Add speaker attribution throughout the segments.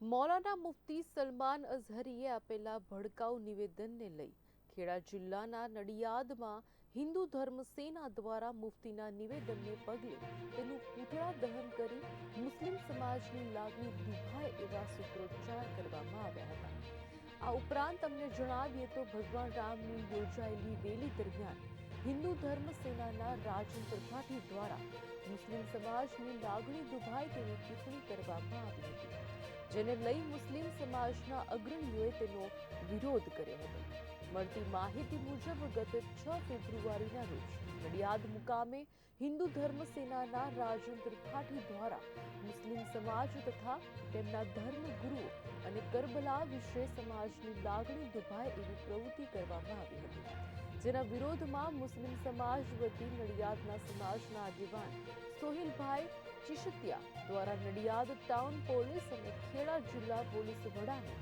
Speaker 1: મૌલાના મુફ્તી સલમાન અઝહરીએ આપેલા ભડકાઉ નિવેદનને લઈ ખેડા જિલ્લાના નડિયાદમાં હિન્દુ ધર્મ સેના દ્વારા મુફ્તીના નિવેદનને પગલે તેનું પૂતળા દહન કરી મુસ્લિમ સમાજની લાગણી દુભાય એવા સૂત્રોચ્ચાર કરવામાં આવ્યા હતા. આ ઉપરાંત તમને જણાવીએ તો ભગવાન રામની યોજાયેલી રેલી દરમિયાન હિન્દુ ધર્મ સેનાના રાજન ત્રિપાઠી દ્વારા મુસ્લિમ સમાજની લાગણી દુભાય તેવી ટિપ્પણી કરવામાં આવી હતી. જેને લઈ મુસ્લિમ સમાજના અગ્રણીઓએ તેનો વિરોધ કર્યો હતો. મળતી માહિતી મુજબ ગત છ ફેબ્રુઆરીના રોજ નડિયાદ મુકામે હિન્દુ ધર્મ સેનાના રાજન ત્રિપાઠી દ્વારા મુસ્લિમ સમાજ તથા તેમના ધર્મ ગુરુઓ અને કરબલા વિશે સમાજની લાગણી દુભાય એવી પ્રવૃત્તિ કરવામાં આવી હતી. જેના વિરોધમાં મુસ્લિમ સમાજ વતી નડિયાદના સમાજના આગેવાન સોહિલભાઈ ચિશતિયા દ્વારા નડિયાદ ટાઉન પોલીસ અને ખેડા જિલ્લા પોલીસ વડાને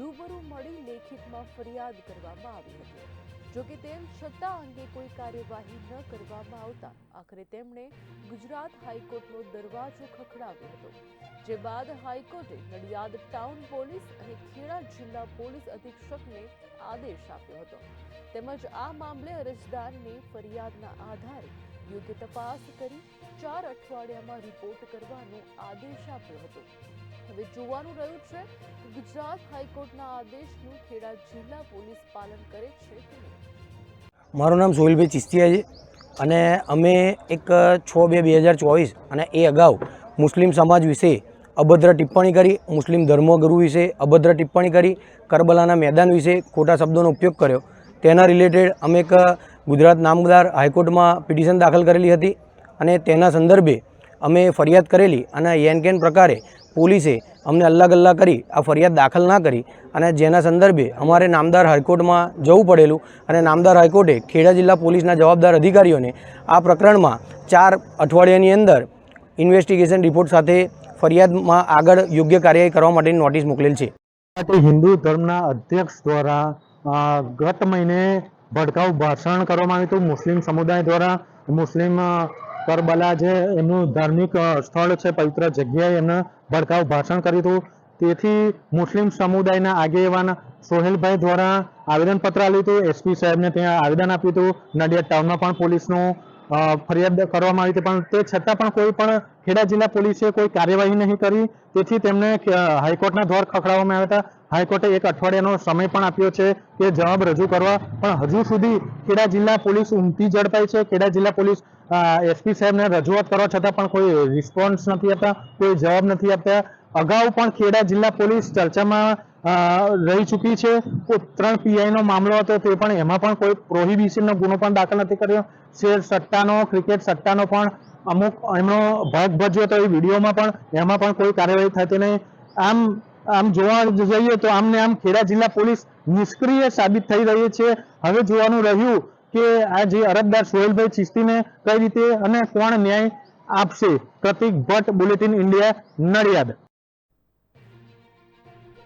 Speaker 1: રૂબરૂ મળી લેખિતમાં ફરિયાદ કરવામાં આવી હતી. જોકે તેમ છતાં અંગે કોઈ કાર્યવાહી ન કરવામાં આવતા આખરે તેમણે ગુજરાત હાઈકોર્ટનો દરવાજો ખખડાવ્યો હતો. જે બાદ હાઈકોર્ટે નડિયાદ ટાઉન પોલીસ અને ખેડા જિલ્લા પોલીસ અધિક્ષકને આદેશ આપ્યો હતો. તેમજ આ મામલે અરજદારને ફરિયાદના આધારે યોગ્ય તપાસ કરી ચાર અઠવાડિયામાં રિપોર્ટ કરવાનો આદેશ આપ્યો હતો. હવે જોવાનું રહ્યું છે ગુજરાત હાઈકોર્ટના આદેશનું ખેડા જિલ્લા પોલીસ પાલન કરે છે
Speaker 2: મારું નામ સોહિલભાઈ ચિસ્તિયા છે અને અમે એક છ બે બે હજાર ચોવીસ અને એ અગાઉ મુસ્લિમ સમાજ વિશે અભદ્ર ટિપ્પણી કરી, મુસ્લિમ ધર્મગુરુ વિશે અભદ્ર ટિપ્પણી કરી, કરબલાના મેદાન વિશે ખોટા શબ્દોનો ઉપયોગ કર્યો. તેના રિલેટેડ અમે એક ગુજરાત નામદાર હાઈકોર્ટમાં પિટિશન દાખલ કરેલી હતી અને તેના સંદર્ભે અમે ફરિયાદ કરેલી અને એન કેન પ્રકારે પોલીસે અમને અલ્લા ગલ્લા કરી, આ ફરિયાદ દાખલ ના કરી અને જેના સંદર્ભે અમારે નામદાર હાઈકોર્ટમાં જવું પડેલું અને નામદાર હાઈકોર્ટે ખેડા જિલ્લા પોલીસના જવાબદાર અધિકારીઓને આ પ્રકરણમાં ચાર અઠવાડિયાની અંદર ઇન્વેસ્ટિગેશન રિપોર્ટ સાથે ફરિયાદમાં આગળ યોગ્ય કાર્યવાહી કરવા માટેની નોટિસ મોકલેલ છે.
Speaker 3: હિન્દુ ધર્મના અધ્યક્ષ દ્વારા ગત મહિને ભડકાઉ ભાષણ કરવામાં આવ્યું હતું. મુસ્લિમ સમુદાય દ્વારા મુસ્લિમ કરબલા જે એમનું ધાર્મિક સ્થળ છે, પવિત્ર જગ્યાએ એમને ભડકાઉ ભાષણ કર્યું હતું. તેથી મુસ્લિમ સમુદાયના આગેવાન સોહેલભાઈ દ્વારા આવેદનપત્ર આપ્યું હતું. એસપી સાહેબને ત્યાં આવેદન આપ્યું હતું. નડિયાદ ટાઉનમાં પણ પોલીસનું ફરિયાદ કરવામાં આવી હતી. પણ તે છતાં પણ કોઈ પણ ખેડા જિલ્લા પોલીસે કોઈ કાર્યવાહી નહીં કરી. તેથી તેમને હાઈકોર્ટના દ્વાર ખખડાવવામાં આવ્યા હતા. હાઈકોર્ટે એક અઠવાડિયાનો સમય પણ આપ્યો છે કે જવાબ રજૂ કરવા. પણ હજુ સુધી ખેડા જિલ્લા પોલીસ ઊંઘતી ઝડપાઈ છે. ખેડા જિલ્લા પોલીસ એસપી સાહેબને રજૂઆત કરવા છતાં પણ કોઈ રિસ્પોન્સ નથી આપતા, કોઈ જવાબ નથી આપતા. અગાઉ પણ ખેડા જિલ્લા પોલીસ ચર્ચામાં રહી ચૂકી છે. ત્રણ પીઆઈ નો મામલો હતો તે પણ એમાં પણ કોઈ પ્રોહિબિશનનો ગુનો પણ દાખલ નથી કર્યો. શેર સટ્ટાનો ક્રિકેટ સટ્ટાનો પણ અમુક એમનો ભાગ ભજ્યો હતો એ વિડીયોમાં પણ એમાં પણ કોઈ કાર્યવાહી થતી નહીં. આમ આમ જોવા જઈએ તો આમને આમ ખેડા જિલ્લા પોલીસ નિષ્ક્રિય સાબિત થઈ રહી છે. હવે જોવાનું રહ્યું કે આ જે અરજદાર સોહેલભાઈ ચિસ્તીને કઈ રીતે અને કોણ ન્યાય આપશે. Pratik Bhatt bulletin India Nadiad.